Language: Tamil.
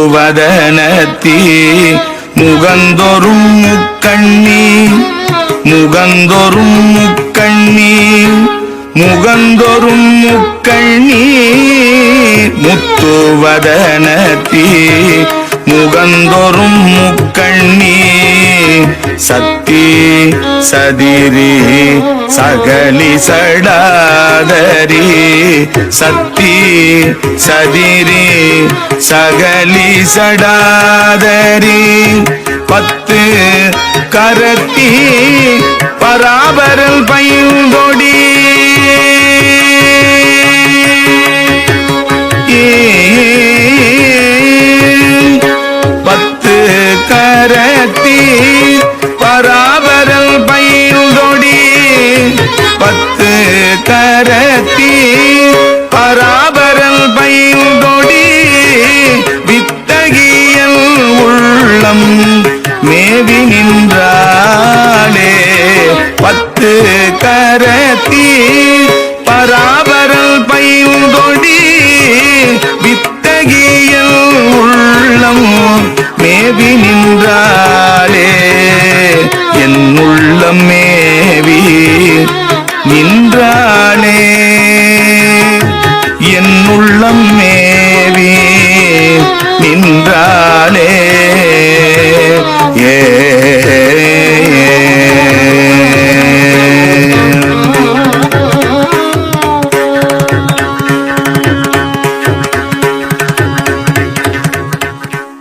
முத்துவதனத்தி முகந்தொரும் முக்கண்ணி முகந்தொரும் முக்கண்ணி முகந்தொரும் முக்கண்ணி முத்துவதனத்தி முகந்தொரும் முக்கண்ணி சதிரி சகலி சடாதரி. சத்தி சதிரி சகலி சடாதரி. பத்து கரத்தி பராபரல் பைந்தொடி பத்து கரத்தி பரா பத்து கரத்தி பராபரல் பைந்தொடி வித்தகியல் உள்ளம் மேவி நின்றாளே. பத்து கரத்தி பராபரல் பைந்தொடி வித்தகியல் உள்ளம் மேவி நின்றாளே. நின்றாளே என் உள்ளம் மேவி நின்றாளே. ஏ